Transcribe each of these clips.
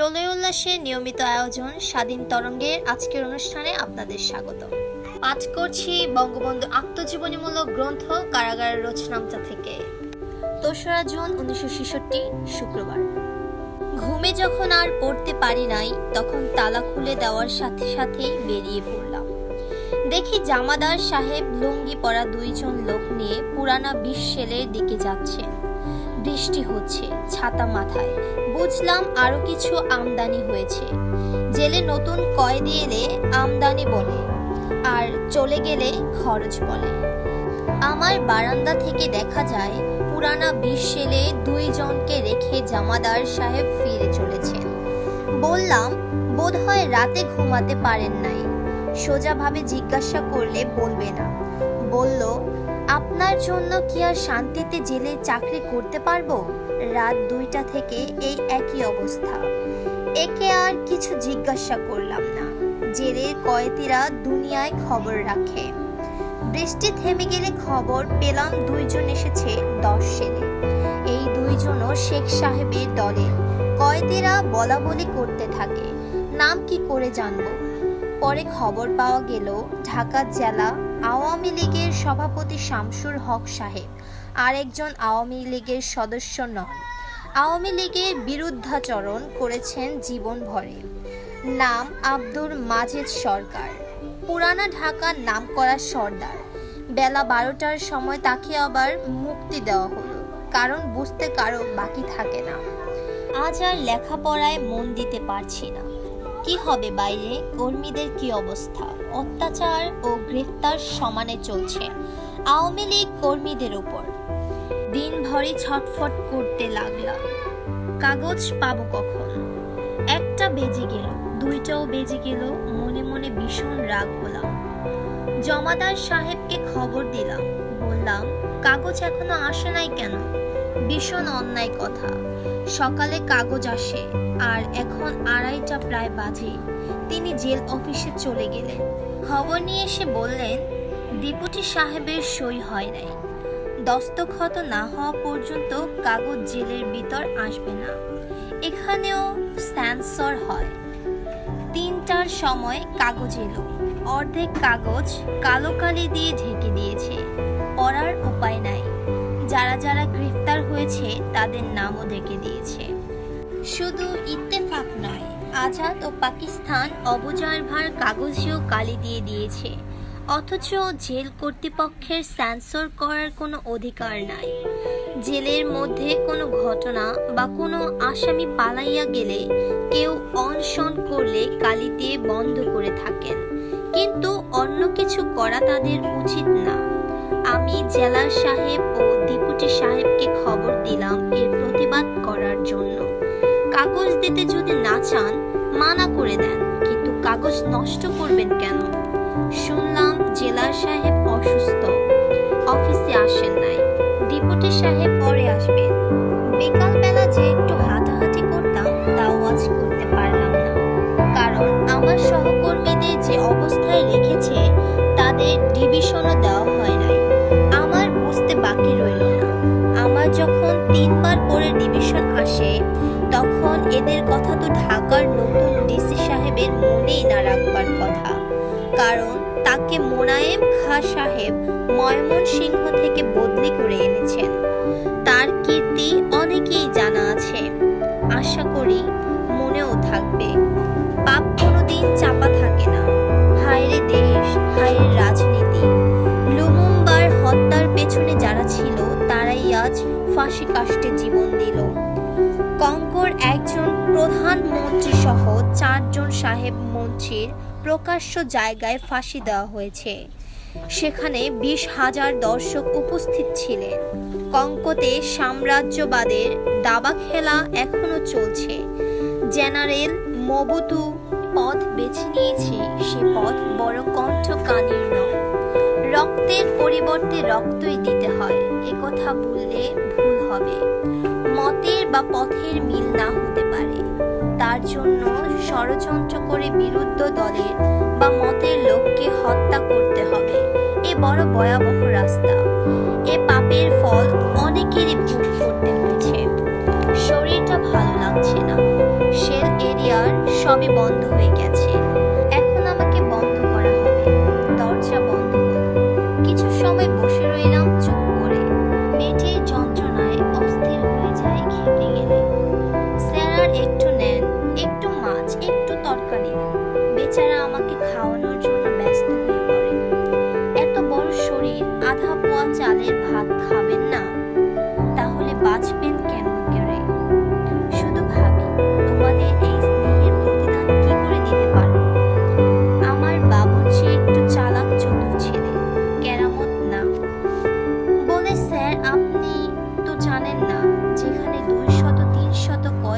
প্রলয় উল্লাসের নিয়মিত আয়োজন স্বাধীন তরঙ্গের আজকের অনুষ্ঠানে আপনাদের স্বাগত। পাঠ করছি বঙ্গবন্ধু আত্মজীবনীমূলক গ্রন্থ কারাগারের রচনামচা থেকে। দোসরা জুন উনিশশো ছেষট্টি, শুক্রবার। ঘুমে যখন আর পড়তে পারি নাই, তখন তালা খুলে দেওয়ার সাথে সাথেই বেরিয়ে পড়লাম। দেখি জামাদার সাহেব লুঙ্গি পরা দুইজন লোক নিয়ে পুরানা বিশ দিকে যাচ্ছেন। বৃষ্টি হচ্ছে ছাতা মাথায়। বুঝলাম আরও কিছু আমদানি হয়েছে। জেলে নতুন কয়েদি এলে আমদানি বলে, আর চলে গেলে খরচ বলে। আমার বারান্দা থেকে দেখা যায়, পুরানা বিশ সেলে দুইজনকে রেখে জামাদার সাহেব ফিরে চলেছেন। বললাম বোধ হয় রাতে ঘুমাতে পারেন নাই। সোজাভাবে জিজ্ঞাসা করলে বলবে না। বলল আপনার জন্য কি আর শান্তিতে জেলে চাকরি করতে পারব? রাত দুইটা থেকে এই একই অবস্থা। একে আর কিছু জিজ্ঞাসা করলাম না। জেলের কয়েতিরা দুনিয়ায় খবর রাখে। বৃষ্টি থেমে গেলে খবর পেলাম দুইজন এসেছে দশ সেলে এই দুইজনও শেখ সাহেবের দলে। কয়েদিরা বলা বলি করতে থাকে। নাম কি করে জানব? পরে খবর পাওয়া গেল, ঢাকা জেলা আওয়ামী লীগের সভাপতি শামসুর হক সাহেব আর একজন আওয়ামী লীগের সদস্য নন। আওয়ামী লীগের বিরুদ্ধাচরণ করেছেন জীবন ভরে নাম আব্দুর মাজেদ সরকার। পুরানা ঢাকার নামকরা সর্দার। বেলা বারোটার সময় তাকে আবার মুক্তি দেওয়া হলো, কারণ বুঝতে কারও বাকি থাকে না। আজ আর লেখাপড়ায় মন দিতে পারছি না। কি হবে বাইরে? কর্মীদের কি অবস্থা? অত্যাচার ও গ্রেফতার সমানে চলছে। আওয়ামী লীগ কর্মীদের উপর। দিন ভরি ছটফট করতে লাগলাম কাগজ পাবো কখন? একটা বেজে গেল। দুইটাও বেজে গেল। মনে মনে ভীষণ রাগ হলাম। জমাদার সাহেবকে খবর দিলাম। বললাম, কাগজ এখনও আসে নাই কেন? ভীষণ অন্যায় কথা। সকালে কাগজ আসে, আর এখন আড়াইটা প্রায় বাজে। তিনি জেল অফিসে চলে গেলেন। খবর নিয়ে এসে বললেন, ডিপুটি সাহেবের সই হয় নাই। দস্তখত না হওয়া পর্যন্ত কাগজ জেলের ভিতর আসবে না। এখানেও স্যান্সর হয়। তিনটার সময় কাগজ এলো। অর্ধেক কাগজ কালো কালি দিয়ে ঢেকে দিয়েছে। হয়েছে তাদের নামও ডেকে দিয়েছে। শুধু ইত্তেফাক নয়, আজাদ ও পাকিস্তান অবজয়ের ভার কাগজেও কালি দিয়ে দিয়েছে। অথচ জেল কর্তৃপক্ষের সেন্সর করার কোনো অধিকার নাই। জেলের মধ্যে কোনো ঘটনা বা কোনো আসামি পালাইয়া গেলে কেউ অনশন করলে কালি দিয়ে বন্ধ করে থাকেন। কিন্তু অন্য কিছু করা তাদের উচিত না। আমি জেলা সাহেব ও ডিপুটি সাহেবকে খবর দিলাম এর প্রতিবাদ করার জন্য। কাগজ দিতে যদি না চান, মানা করে দেন, কিন্তু কাগজ নষ্ট করবেন কেন? শুনলাম জেলা সাহেব অসুস্থ। অফিসে আসেন নাই। ডিপুটি সাহেব পরে আসবেন বিকালবেলা যে একটু হাঁটাহাঁটি করতাম, তাও আজ করতে পারলাম না। কারণ আমার সহকর্মীদের যে অবস্থায় রেখেছে, তাদের ডিভিশনও দেওয়া তখন এদের কথা তো ঢাকার নতুন ডিসি সাহেবের মনেই না রাখবার কথা। কারণ তাকে মোনায়েম খা সাহেব ময়মনসিংহ থেকে বদলি করে এনেছেন। তার কীর্তি অনেকেই জানা আছে। আশা করি মনেও থাকবে। পাপ কোনোদিন চাপা থাকে না। হায়রে দেশ, হায়রে রাজনীতি। লুমুম্বার হত্যার পেছনে যারা ছিল, তারাই আজ ফাঁসি কাষ্টে জীবন দিল। কঙ্কর একজন প্রধানমন্ত্রী সহ চারজন সাহেব মন্ত্রীর প্রকাশ্য জায়গায় ফাঁসি দেওয়া হয়েছে। সেখানে বিশ হাজার দর্শক উপস্থিত ছিলেন। কঙ্কতে সাম্রাজ্যবাদের দাবা খেলা এখনও চলছে। জেনারেল মবুতু পথ বেছে নিয়েছে, সে পথ বড় কণ্ঠ কানির নয়। রক্তের পরিবর্তে রক্তই দিতে হয় কথা বললে ভুল হবে। মতের বা পথের মিল না হতে পারে। তার জন্য ষড়যন্ত্র করে বিরুদ্ধ দলের বা মতের লোককে হত্যা করতে হবে। এ বড় ভয়াবহ রাস্তা। এ পাপের ফল অনেকেরই ভোগ করতে হয়েছে। শরীরটা ভালো লাগছে না। শেল এর সবই বন্ধ হয়ে গেছে।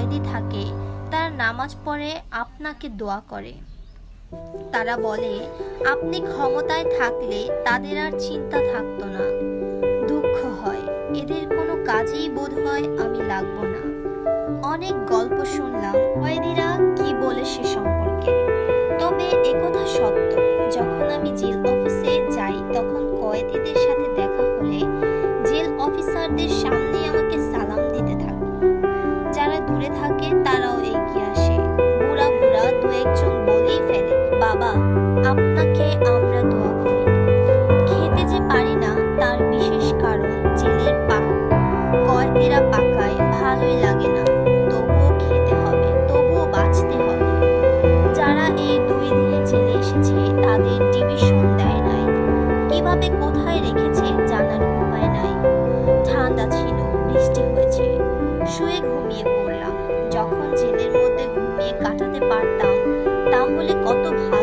কয়েদি থাকে, তার নামাজ পড়ে, আপনাকে দোয়া করে। তারা বলে, আপনি ক্ষমতায় থাকলে তাদের আর চিন্তা থাকতো না। দুঃখ হয়, এদের কোনো কাজেই বোধ হয় আমি লাগবো না। অনেক গল্প শুনলাম কয়েদিরা কি বলে সে সম্পর্কে? তবে একথা সত্য, যখন আমি জেল অফিসে যাই, তখন কয়েদিদের সাথে দেখা হলে জেল অফিসারদের সামনে তাদের ডিভিশন দেয় নাই। কীভাবে কোথায় রেখেছে জানার উপায় নাই। ঠান্ডা ছিল, বৃষ্টি হয়েছে। শুয়ে ঘুমিয়ে পড়লাম। যখন জেলের মধ্যে ঘুমিয়ে কাটাতে পারতাম, তাহলে কত ভালো